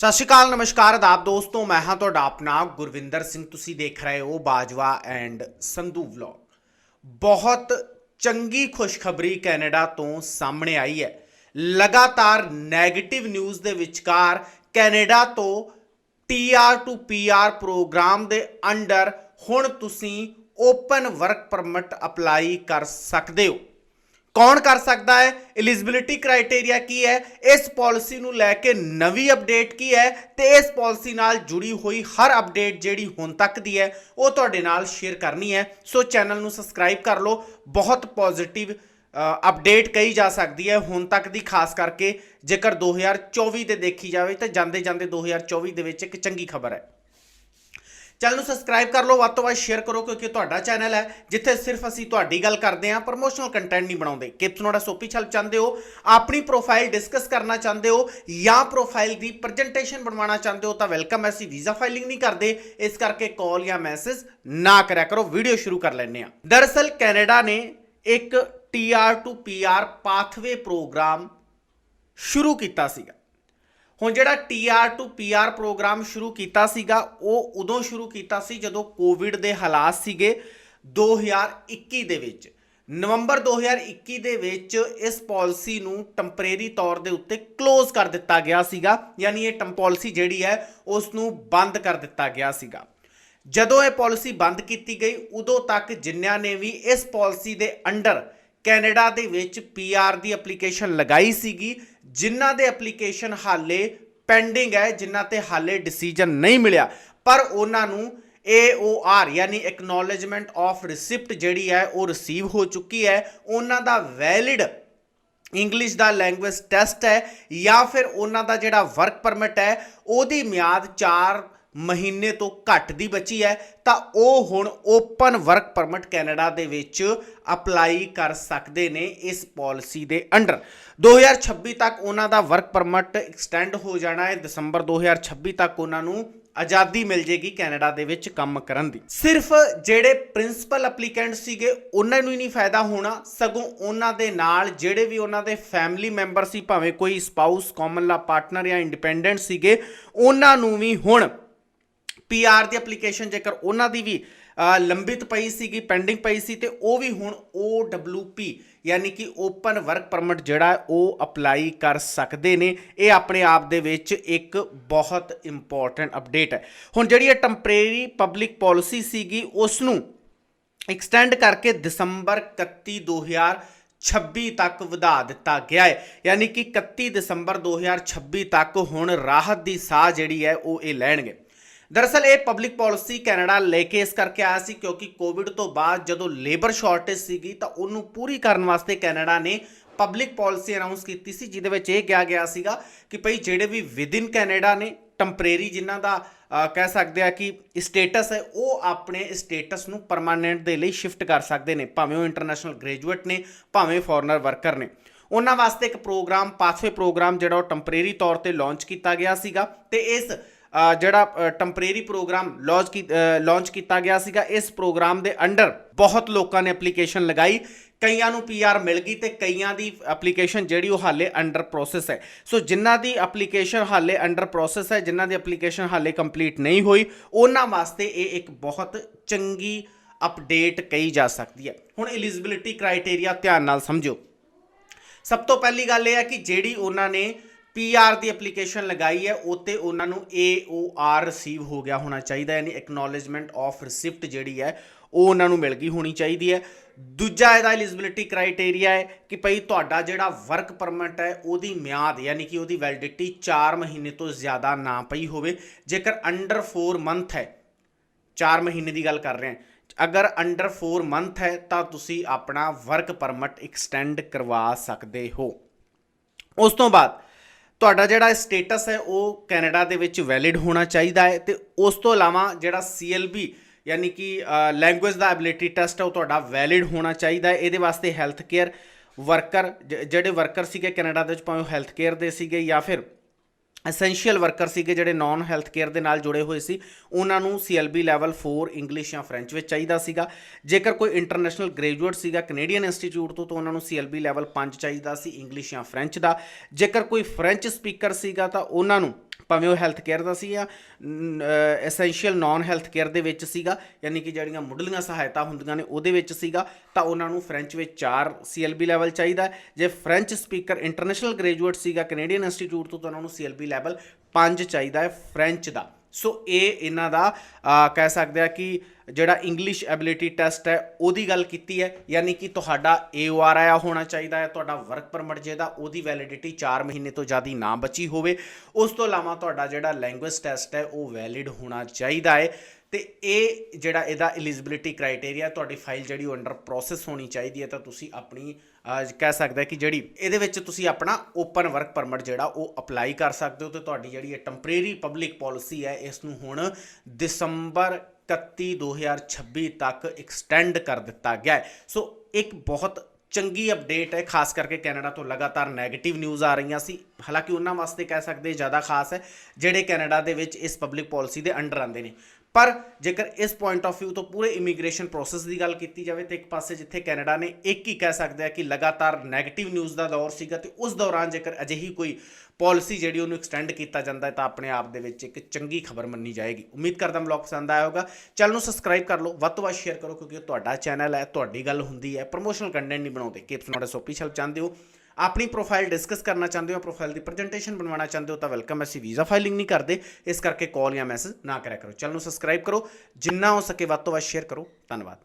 ਸਤਿ ਸ਼੍ਰੀ ਅਕਾਲ, ਨਮਸਕਾਰ ਆਦਾਬ ਦੋਸਤੋ, ਮੈਂ ਹਾਂ ਤੁਹਾਡਾ ਆਪਣਾ ਗੁਰਵਿੰਦਰ ਸਿੰਘ। ਤੁਸੀਂ ਦੇਖ ਰਹੇ ਹੋ ਬਾਜਵਾ ਐਂਡ ਸੰਧੂ ਵਲੌਗ। ਬਹੁਤ ਚੰਗੀ ਖੁਸ਼ਖਬਰੀ ਕੈਨੇਡਾ ਤੋਂ ਸਾਹਮਣੇ ਆਈ ਹੈ। ਲਗਾਤਾਰ 네ਗੇਟਿਵ ਨਿਊਜ਼ ਦੇ ਵਿਚਕਾਰ ਕੈਨੇਡਾ ਤੋਂ ਟੀਆਰ ਟੂ ਪੀਆਰ ਪ੍ਰੋਗਰਾਮ ਦੇ ਅੰਡਰ ਹੁਣ ਤੁਸੀਂ ਓਪਨ ਵਰਕ ਪਰਮਿਟ ਅਪਲਾਈ ਕਰ ਸਕਦੇ ਹੋ। ਕੌਣ ਕਰ ਸਕਦਾ ਹੈ? ਐਲੀਜੀਬਿਲਿਟੀ ਕ੍ਰਾਈਟੇਰੀਆ ਕੀ ਹੈ? ਇਸ ਪਾਲਿਸੀ ਨੂੰ ਲੈ ਕੇ ਨਵੀਂ ਅਪਡੇਟ ਕੀ ਹੈ? ਤੇ ਇਸ ਪਾਲਿਸੀ ਨਾਲ ਜੁੜੀ ਹੋਈ ਹਰ ਅਪਡੇਟ ਜਿਹੜੀ ਹੁਣ ਤੱਕ ਦੀ ਹੈ, ਉਹ ਤੁਹਾਡੇ ਨਾਲ ਸ਼ੇਅਰ ਕਰਨੀ ਹੈ। ਸੋ ਚੈਨਲ ਨੂੰ ਸਬਸਕ੍ਰਾਈਬ ਕਰ ਲਓ। ਬਹੁਤ ਪੋਜ਼ਿਟਿਵ ਅਪਡੇਟ ਕਹੀ ਜਾ ਸਕਦੀ ਹੈ ਹੁਣ ਤੱਕ ਦੀ, ਖਾਸ ਕਰਕੇ ਜੇਕਰ 2024 ਤੇ ਦੇਖੀ ਜਾਵੇ ਤਾਂ ਜਾਂਦੇ ਜਾਂਦੇ 2024 ਦੇ ਵਿੱਚ ਇੱਕ ਚੰਗੀ ਖਬਰ ਹੈ। ਚੈਨਲ ਨੂੰ ਸਬਸਕ੍ਰਾਈਬ ਕਰ ਲਓ, ਵੱਧ ਤੋਂ ਵੱਧ ਸ਼ੇਅਰ ਕਰੋ ਕਿਉਂਕਿ ਤੁਹਾਡਾ ਚੈਨਲ ਹੈ, ਜਿੱਥੇ ਸਿਰਫ ਅਸੀਂ ਤੁਹਾਡੀ ਗੱਲ ਕਰਦੇ ਹਾਂ ਪ੍ਰੋਮੋਸ਼ਨਲ ਕੰਟੈਂਟ ਨਹੀਂ ਬਣਾਉਂਦੇ। ਕਿਪਸ ਨੋੜਾ ਸੋਪੀ ਛਲ ਚਾਹੁੰਦੇ ਹੋ, ਆਪਣੀ ਪ੍ਰੋਫਾਈਲ ਡਿਸਕਸ ਕਰਨਾ ਚਾਹੁੰਦੇ ਹੋ ਜਾਂ ਪ੍ਰੋਫਾਈਲ ਦੀ ਪ੍ਰੈਜੈਂਟੇਸ਼ਨ ਬਣਵਾਉਣਾ ਚਾਹੁੰਦੇ ਹੋ ਤਾਂ ਵੈਲਕਮ ਅਸੀਂ ਵੀਜ਼ਾ ਫਾਈਲਿੰਗ ਨਹੀਂ ਕਰਦੇ। ਇਸ ਕਰਕੇ ਕਾਲ ਜਾਂ ਮੈਸੇਜ ਨਾ ਕਰਿਆ ਕਰੋ ਵੀਡੀਓ ਸ਼ੁਰੂ ਕਰ ਲੈਂਦੇ ਹਾਂ। ਦਰਅਸਲ ਕੈਨੇਡਾ ਨੇ ਇੱਕ TR to PR pathway program ਸ਼ੁਰੂ ਕੀਤਾ ਸੀਗਾ। ਹੁਣ ਜਿਹੜਾ ਟੀਆਰ ਟੂ ਪੀਆਰ ਪ੍ਰੋਗਰਾਮ ਸ਼ੁਰੂ ਕੀਤਾ ਸੀਗਾ, ਉਹ ਉਦੋਂ ਸ਼ੁਰੂ ਕੀਤਾ ਸੀ ਜਦੋਂ ਕੋਵਿਡ ਦੇ ਹਾਲਾਤ ਸੀਗੇ 2021 ਦੇ ਵਿੱਚ। ਨਵੰਬਰ 2021 ਦੇ ਵਿੱਚ ਇਸ ਪਾਲਿਸੀ ਨੂੰ ਟੈਂਪਰੇਰੀ ਤੌਰ ਦੇ ਉੱਤੇ ক্লোਜ਼ ਕਰ ਦਿੱਤਾ ਗਿਆ ਸੀਗਾ। ਯਾਨੀ ਇਹ ਟਮ ਪਾਲਿਸੀ ਜਿਹੜੀ ਹੈ ਉਸ ਨੂੰ ਬੰਦ ਕਰ ਦਿੱਤਾ ਗਿਆ ਸੀਗਾ। ਜਦੋਂ ਇਹ ਪਾਲਿਸੀ ਬੰਦ ਕੀਤੀ ਗਈ, ਉਦੋਂ ਤੱਕ ਜਿਨ੍ਹਾਂ ਨੇ ਵੀ ਇਸ ਪਾਲਿਸੀ ਦੇ ਅੰਡਰ ਕੈਨੇਡਾ ਦੇ ਵਿੱਚ ਪੀਆਰ ਦੀ ਐਪਲੀਕੇਸ਼ਨ ਲਗਾਈ ਸੀਗੀ, ਜਿਨ੍ਹਾਂ ਦੇ ਐਪਲੀਕੇਸ਼ਨ ਹਾਲੇ ਪੈਂਡਿੰਗ ਹੈ, ਜਿਨ੍ਹਾਂ ਤੇ ਹਾਲੇ ਡਿਸੀਜਨ ਨਹੀਂ ਮਿਲਿਆ। ਪਰ ਉਹਨਾਂ ਨੂੰ AOR ਯਾਨੀ ਐਕਨੋਲੇਜਮੈਂਟ ਆਫ ਰਿਸਿਪਟ ਜਿਹੜੀ ਹੈ, ਉਹ ਰਿਸੀਵ ਹੋ ਚੁੱਕੀ ਹੈ। ਉਹਨਾਂ ਦਾ ਵੈਲਿਡ ਇੰਗਲਿਸ਼ ਦਾ ਲੈਂਗੁਏਜ ਟੈਸਟ ਹੈ ਜਾਂ ਫਿਰ ਉਹਨਾਂ ਦਾ ਜਿਹੜਾ ਵਰਕ ਪਰਮਿਟ ਹੈ, ਉਹਦੀ ਮਿਆਦ 4 ਮਹੀਨੇ ਤੋਂ ਘੱਟ ਦੀ ਬਚੀ ਹੈ, ਤਾਂ ਉਹ ਹੁਣ ਓਪਨ ਵਰਕ ਪਰਮਿਟ ਕੈਨੇਡਾ ਦੇ ਵਿੱਚ ਅਪਲਾਈ ਕਰ ਸਕਦੇ ਨੇ ਇਸ ਪਾਲਿਸੀ ਦੇ ਅੰਡਰ। 2026 ਤੱਕ ਉਹਨਾਂ ਦਾ ਵਰਕ ਪਰਮਿਟ ਐਕਸਟੈਂਡ ਹੋ ਜਾਣਾ ਹੈ। ਦਸੰਬਰ 2026 ਤੱਕ ਉਹਨਾਂ ਨੂੰ ਆਜ਼ਾਦੀ ਮਿਲ ਜੇਗੀ ਕੈਨੇਡਾ ਦੇ ਵਿੱਚ ਕੰਮ ਕਰਨ ਦੀ। ਸਿਰਫ ਜਿਹੜੇ ਪ੍ਰਿੰਸੀਪਲ ਐਪਲੀਕੈਂਟ ਸੀਗੇ, ਉਹਨਾਂ ਨੂੰ ਹੀ ਨਹੀਂ ਫਾਇਦਾ ਹੋਣਾ। ਸਗੋਂ ਉਹਨਾਂ ਦੇ ਨਾਲ ਜਿਹੜੇ ਵੀ ਉਹਨਾਂ ਦੇ ਫੈਮਿਲੀ ਮੈਂਬਰ ਸੀ, ਭਾਵੇਂ ਕੋਈ ਸਪਾਊਸ, ਕਾਮਨ ਲਾ ਪਾਰਟਨਰ ਜਾਂ ਇੰਡੀਪੈਂਡੈਂਟ ਸੀਗੇ, ਉਹਨਾਂ ਨੂੰ ਵੀ ਹੁਣ ਪੀਆਰ ਦੀ ਐਪਲੀਕੇਸ਼ਨ ਜੇਕਰ ਉਹਨਾਂ ਦੀ ਵੀ ਲੰਬਿਤ ਪਈ ਸੀਗੀ ਪੈਂਡਿੰਗ ਪਈ ਸੀ, ਤੇ ਉਹ ਵੀ ਹੁਣ OWP ਯਾਨੀ ਕਿ ਓਪਨ ਵਰਕ ਪਰਮਿਟ ਜਿਹੜਾ ਉਹ ਅਪਲਾਈ ਕਰ ਸਕਦੇ ਨੇ। ਇਹ ਆਪਣੇ ਆਪ ਦੇ ਵਿੱਚ ਇੱਕ ਬਹੁਤ ਇੰਪੋਰਟੈਂਟ ਅਪਡੇਟ ਹੈ। ਹੁਣ ਜਿਹੜੀ ਇਹ ਟੈਂਪਰੇਰੀ ਪਬਲਿਕ ਪਾਲਿਸੀ ਸੀਗੀ ਉਸ ਨੂੰ ਐਕਸਟੈਂਡ ਕਰਕੇ ਦਸੰਬਰ 31 2026 ਤੱਕ ਵਧਾ ਦਿੱਤਾ ਗਿਆ ਹੈ। ਯਾਨੀ ਕਿ 31 ਦਸੰਬਰ 2026 ਤੱਕ ਹੁਣ ਰਾਹਤ ਦੀ ਸਾਹ ਜਿਹੜੀ ਹੈ, ਉਹ ਇਹ ਲੈਣਗੇ। ਦਰਅਸਲ ਇਹ ਪਬਲਿਕ ਪਾਲਿਸੀ ਕੈਨੇਡਾ ਲੈ ਕੇ ਇਸ ਕਰਕੇ ਆਇਆ ਸੀ ਕਿਉਂਕਿ ਕੋਵਿਡ ਤੋਂ ਬਾਅਦ ਜਦੋਂ ਲੇਬਰ ਸ਼ਾਰਟੇਜ ਸੀਗੀ ਤਾਂ ਉਹਨੂੰ ਪੂਰੀ ਕਰਨ ਵਾਸਤੇ ਕੈਨੇਡਾ ਨੇ ਪਬਲਿਕ ਪਾਲਿਸੀ ਅਨਾਉਂਸ ਕੀਤੀ ਸੀ, ਜਿਹਦੇ ਵਿੱਚ ਇਹ ਕਿਹਾ ਗਿਆ ਸੀਗਾ ਕਿ ਭਈ ਜਿਹੜੇ ਵੀ ਵਿਦਿਨ ਕੈਨੇਡਾ ਨੇ ਟੈਂਪਰੇਰੀ ਜਿਨ੍ਹਾਂ ਦਾ ਕਹਿ ਸਕਦੇ ਆ ਕਿ ਸਟੇਟਸ ਹੈ, ਉਹ ਆਪਣੇ ਸਟੇਟਸ ਨੂੰ ਪਰਮਾਨੈਂਟ ਦੇ ਲਈ ਸ਼ਿਫਟ ਕਰ ਸਕਦੇ ਨੇ, ਭਾਵੇਂ ਉਹ ਇੰਟਰਨੈਸ਼ਨਲ ਗ੍ਰੈਜੂਏਟ ਨੇ, ਭਾਵੇਂ ਫੋਰਨਰ ਵਰਕਰ ਨੇ। ਉਹਨਾਂ ਵਾਸਤੇ ਇੱਕ ਪ੍ਰੋਗਰਾਮ ਪਾਥਵੇ ਪ੍ਰੋਗਰਾਮ ਜਿਹੜਾ ਉਹ ਟੈਂਪਰੇਰੀ ਤੌਰ ਤੇ ਲਾਂਚ ਕੀਤਾ ਗਿਆ ਸੀਗਾ ਤੇ ਇਸ ਜਿਹੜਾ ਟੈਂਪਰੇਰੀ ਪ੍ਰੋਗਰਾਮ ਲਾਂਚ ਕੀ ਲਾਂਚ ਕੀਤਾ ਗਿਆ ਸੀਗਾ, ਇਸ ਪ੍ਰੋਗਰਾਮ ਦੇ ਅੰਡਰ ਬਹੁਤ ਲੋਕਾਂ ਨੇ ਐਪਲੀਕੇਸ਼ਨ ਲਗਾਈ। ਕਈਆਂ ਨੂੰ ਪੀਆਰ ਮਿਲ ਗਈ ਤੇ ਕਈਆਂ ਦੀ ਐਪਲੀਕੇਸ਼ਨ ਜਿਹੜੀ ਉਹ ਹਾਲੇ ਅੰਡਰ ਪ੍ਰੋਸੈਸ ਹੈ। ਸੋ ਜਿਨ੍ਹਾਂ ਦੀ ਐਪਲੀਕੇਸ਼ਨ ਹਾਲੇ ਅੰਡਰ ਪ੍ਰੋਸੈਸ ਹੈ, ਜਿਨ੍ਹਾਂ ਦੀ ਐਪਲੀਕੇਸ਼ਨ ਹਾਲੇ ਕੰਪਲੀਟ ਨਹੀਂ ਹੋਈ, ਉਹਨਾਂ ਵਾਸਤੇ ਇਹ ਇੱਕ ਬਹੁਤ ਚੰਗੀ ਅਪਡੇਟ ਕਹੀ ਜਾ ਸਕਦੀ ਹੈ। ਹੁਣ ਐਲੀਜੀਬਿਲਿਟੀ ਕ੍ਰਾਈਟੇਰੀਆ ਧਿਆਨ ਨਾਲ ਸਮਝੋ ਸਭ ਤੋਂ ਪਹਿਲੀ ਗੱਲ ਇਹ ਹੈ ਕਿ ਜਿਹੜੀ ਉਹਨਾਂ ਨੇ ਪੀਆਰ ਦੀ ਐਪਲੀਕੇਸ਼ਨ ਲਗਾਈ ਹੈ, ਉਤੇ ਉਹਨਾਂ ਨੂੰ AOR ਰਿਸੀਵ ਹੋ ਗਿਆ ਹੋਣਾ ਚਾਹੀਦਾ, ਯਾਨੀ ਐਕਨੋਲੇਜਮੈਂਟ ਆਫ ਰਿਸਿਪਟ ਜਿਹੜੀ ਹੈ, ਉਹ ਉਹਨਾਂ ਨੂੰ ਮਿਲ ਗਈ ਹੋਣੀ ਚਾਹੀਦੀ ਹੈ। ਦੂਜਾ ਇਹਦਾ ਐਲੀਜੀਬਿਲਿਟੀ ਕ੍ਰਾਈਟੇਰੀਆ ਹੈ ਕਿ ਭਈ ਤੁਹਾਡਾ ਜਿਹੜਾ ਵਰਕ ਪਰਮਿਟ ਹੈ, ਉਹਦੀ ਮਿਆਦ, ਯਾਨੀ ਕਿ ਉਹਦੀ ਵੈਲਿਡਿਟੀ 4 ਮਹੀਨੇ ਤੋਂ ਜ਼ਿਆਦਾ ਨਾ ਪਈ ਹੋਵੇ। ਜੇਕਰ ਅੰਡਰ 4 ਮੰਥ ਹੈ 4 ਮਹੀਨੇ ਦੀ ਗੱਲ ਕਰ ਰਹੇ ਹਾਂ। ਅਗਰ ਅੰਡਰ 4 ਮੰਥ ਹੈ, ਤਾਂ ਤੁਸੀਂ ਆਪਣਾ ਵਰਕ ਪਰਮਿਟ ਐਕਸਟੈਂਡ ਕਰਵਾ ਸਕਦੇ ਹੋ। ਉਸ ਤੋਂ ਬਾਅਦ ਤੁਹਾਡਾ ਜਿਹੜਾ ਸਟੇਟਸ ਹੈ, ਉਹ ਕੈਨੇਡਾ ਦੇ ਵਿੱਚ ਵੈਲਿਡ ਹੋਣਾ ਚਾਹੀਦਾ ਹੈ ਤੇ ਉਸ ਤੋਂ ਇਲਾਵਾ ਜਿਹੜਾ CLB ਯਾਨੀ ਕਿ ਲੈਂਗੁਏਜ ਦਾ ਐਬਿਲਿਟੀ ਟੈਸਟ ਹੈ, ਉਹ ਤੁਹਾਡਾ ਵੈਲਿਡ ਹੋਣਾ ਚਾਹੀਦਾ ਹੈ। ਇਹਦੇ ਵਾਸਤੇ ਹੈਲਥ ਕੇਅਰ ਵਰਕਰ ਜਿਹੜੇ ਵਰਕਰ ਸੀਗੇ ਕੈਨੇਡਾ ਦੇ ਵਿੱਚ, ਭਾਵੇਂ ਹੈਲਥ ਕੇਅਰ ਦੇ ਸੀਗੇ ਜਾਂ ਫਿਰ ਐਸੈਂਸ਼ੀਅਲ ਵਰਕਰ ਸੀਗੇ ਜਿਹੜੇ ਨਾਨ ਹੈਲਥ ਕੇਅਰ ਦੇ ਨਾਲ ਜੁੜੇ ਹੋਏ ਸੀ। ਉਹਨਾਂ ਨੂੰ CLB ਲੈਵਲ 4 ਇੰਗਲਿਸ਼ ਜਾਂ ਫ੍ਰੈਂਚ ਵਿੱਚ ਚਾਹੀਦਾ ਸੀਗਾ। ਜੇਕਰ ਕੋਈ ਇੰਟਰਨੈਸ਼ਨਲ ਗ੍ਰੈਜੂਏਟ ਸੀਗਾ ਕੈਨੇਡੀਅਨ ਇੰਸਟੀਚਿਊਟ ਤੋਂ, ਤਾਂ ਉਹਨਾਂ ਨੂੰ CLB ਲੈਵਲ 5 ਚਾਹੀਦਾ ਸੀ ਇੰਗਲਿਸ਼ ਜਾਂ ਫ੍ਰੈਂਚ ਦਾ। ਜੇਕਰ ਕੋਈ ਫ੍ਰੈਂਚ ਸਪੀਕਰ ਸੀਗਾ, ਤਾਂ ਉਹਨਾਂ ਨੂੰ ਭਾਵੇਂ ਉਹ ਹੈਲਥ ਕੇਅਰ ਦਾ ਸੀ ਜਾਂ ਐਸੈਂਸ਼ੀਅਲ ਨਾਨ ਹੈਲਥ ਕੇਅਰ ਦੇ ਵਿੱਚ ਸੀਗਾ, ਯਾਨੀ ਕਿ ਜਿਹੜੀਆਂ ਮੁੱਢਲੀਆਂ ਸਹਾਇਤਾ ਹੁੰਦੀਆਂ ਨੇ ਉਹਦੇ ਵਿੱਚ ਸੀਗਾ, ਤਾਂ ਉਹਨਾਂ ਨੂੰ ਫ੍ਰੈਂਚ ਵਿੱਚ 4 CLB ਲੈਵਲ ਚਾਹੀਦਾ ਜੇ ਫ੍ਰੈਂਚ ਸਪੀਕਰ ਇੰਟਰਨੈਸ਼ਨਲ ਗ੍ਰੈਜੂਏਟ ਸੀਗਾ ਕੈਨੇਡੀਅਨ ਇੰਸਟੀਚਿਊਟ ਤੋਂ, ਤਾਂ ਉਹਨਾਂ ਨੂੰ CLB ਲੈਵਲ 5 ਚਾਹੀਦਾ ਹੈ ਫ੍ਰੈਂਚ ਦਾ। ਸੋ ਇਹ ਇਹਨਾਂ ਦਾ ਕਹਿ ਸਕਦੇ ਆ ਕਿ ਜਿਹੜਾ ਇੰਗਲਿਸ਼ ਐਬਿਲਿਟੀ ਟੈਸਟ ਹੈ, ਉਹਦੀ ਗੱਲ ਕੀਤੀ ਹੈ। ਯਾਨੀ ਕਿ ਤੁਹਾਡਾ AOR ਆਇਆ ਹੋਣਾ ਚਾਹੀਦਾ ਹੈ, ਤੁਹਾਡਾ ਵਰਕ ਪਰਮਿਟ ਜਿਹਦਾ ਉਹਦੀ ਵੈਲਿਡਿਟੀ 4 ਮਹੀਨੇ ਤੋਂ ਜ਼ਿਆਦਾ ਨਾ ਬਚੀ ਹੋਵੇ। ਉਸ ਤੋਂ ਇਲਾਵਾ ਤੁਹਾਡਾ ਜਿਹੜਾ ਲੈਂਗੁਏਜ ਟੈਸਟ ਹੈ, ਉਹ ਵੈਲਿਡ ਹੋਣਾ ਚਾਹੀਦਾ ਹੈ। ਤੇ ਇਹ ਜਿਹੜਾ ਇਹਦਾ ਐਲੀਜੀਬਿਲਿਟੀ ਕ੍ਰਾਈਟੇਰੀਆ ਤੁਹਾਡੀ ਫਾਈਲ ਜਿਹੜੀ ਉਹ ਅੰਡਰ ਪ੍ਰੋਸੈਸ ਹੋਣੀ ਚਾਹੀਦੀ ਹੈ, ਤਾਂ ਤੁਸੀਂ ਆਪਣੀ ਕਹਿ ਸਕਦੇ ਕਿ ਜਿਹੜੀ ਇਹਦੇ ਵਿੱਚ ਤੁਸੀਂ ਆਪਣਾ ਓਪਨ ਵਰਕ ਪਰਮਿਟ ਜਿਹੜਾ ਉਹ ਅਪਲਾਈ ਕਰ ਸਕਦੇ ਹੋ ਤੇ ਤੁਹਾਡੀ ਜਿਹੜੀ ਇਹ ਟੈਂਪਰੇਰੀ ਪਬਲਿਕ ਪਾਲਿਸੀ ਹੈ ਇਸ ਨੂੰ ਹੁਣ ਦਸੰਬਰ 31 2026 ਤੱਕ ਐਕਸਟੈਂਡ ਕਰ ਦਿੱਤਾ ਗਿਆ ਹੈ। ਸੋ ਇੱਕ ਬਹੁਤ ਚੰਗੀ ਅਪਡੇਟ ਹੈ, ਖਾਸ ਕਰਕੇ ਕੈਨੇਡਾ ਤੋਂ ਲਗਾਤਾਰ 네ਗੇਟਿਵ ਨਿਊਜ਼ ਆ ਰਹੀਆਂ ਸੀ। ਹਾਲਾਂਕਿ ਉਹਨਾਂ ਵਾਸਤੇ ਕਹਿ ਸਕਦੇ ਜ਼ਿਆਦਾ ਖਾਸ ਹੈ, ਜਿਹੜੇ ਕੈਨੇਡਾ ਦੇ ਵਿੱਚ ਇਸ ਪਬਲਿਕ ਪਾਲਿਸੀ ਦੇ ਅੰਡਰ ਆਉਂਦੇ ਨੇ। ਪਰ ਜੇਕਰ ਇਸ ਪੁਆਇੰਟ ਆਫ View ਤੋਂ ਪੂਰੇ ਇਮੀਗ੍ਰੇਸ਼ਨ ਪ੍ਰੋਸੈਸ ਦੀ ਗੱਲ ਕੀਤੀ ਜਾਵੇ ਤੇ ਇੱਕ ਪਾਸੇ ਜਿੱਥੇ ਕੈਨੇਡਾ ਨੇ ਇੱਕ ਹੀ ਕਹਿ ਸਕਦੇ ਆ ਕਿ ਲਗਾਤਾਰ 네ਗੇਟਿਵ ਨਿਊਜ਼ ਦਾ ਦੌਰ ਸੀਗਾ ਤੇ ਉਸ ਦੌਰਾਨ ਜੇਕਰ ਅਜਿਹੀ ਕੋਈ ਪਾਲਿਸੀ ਜਿਹੜੀ ਉਹਨੂੰ ਐਕਸਟੈਂਡ ਕੀਤਾ ਜਾਂਦਾ ਹੈ ਤਾਂ ਆਪਣੇ ਆਪ ਦੇ ਵਿੱਚ ਇੱਕ ਚੰਗੀ ਖਬਰ ਮੰਨੀ ਜਾਏਗੀ। ਉਮੀਦ ਕਰਦਾ ਵਲੌਗ ਪਸੰਦ ਆਇਆ ਹੋਗਾ ਚੈਨਲ ਨੂੰ ਸਬਸਕ੍ਰਾਈਬ ਕਰ ਲਓ, ਵੱਧ ਤੋਂ ਵੱਧ ਸ਼ੇਅਰ ਕਰੋ ਕਿਉਂਕਿ ਇਹ ਤੁਹਾਡਾ ਚੈਨਲ ਹੈ, ਤੁਹਾਡੀ ਗੱਲ ਹੁੰਦੀ ਹੈ। ਪ੍ਰੋਮੋਸ਼ਨਲ ਕੰਟੈਂਟ ਨਹੀਂ ਬਣਾਉਂਦੇ। ਕਿਪਸ ਨੋਟ ਐਸ ਓਫੀਸ਼ੀਅਲ ਚਾਹੁੰਦੇ ਹੋ ਆਪਣੀ ਪ੍ਰੋਫਾਈਲ ਡਿਸਕਸ ਕਰਨਾ ਚਾਹੁੰਦੇ ਹੋ ਪ੍ਰੋਫਾਈਲ ਦੀ ਪ੍ਰੈਜੈਂਟੇਸ਼ਨ ਬਣਵਾਉਣਾ ਚਾਹੁੰਦੇ ਹੋ, ਤਾਂ ਵੈਲਕਮ ਅਸੀਂ ਵੀਜ਼ਾ ਫਾਈਲਿੰਗ ਨਹੀਂ ਕਰਦੇ। ਇਸ ਕਰਕੇ ਕਾਲ ਜਾਂ ਮੈਸੇਜ ਨਾ ਕਰਿਆ ਕਰੋ। ਚੈਨਲ ਨੂੰ ਸਬਸਕ੍ਰਾਈਬ ਕਰੋ। ਜਿੰਨਾ ਹੋ ਸਕੇ ਵੱਧ ਤੋਂ ਵੱਧ ਸ਼ੇਅਰ ਕਰੋ। ਧੰਨਵਾਦ।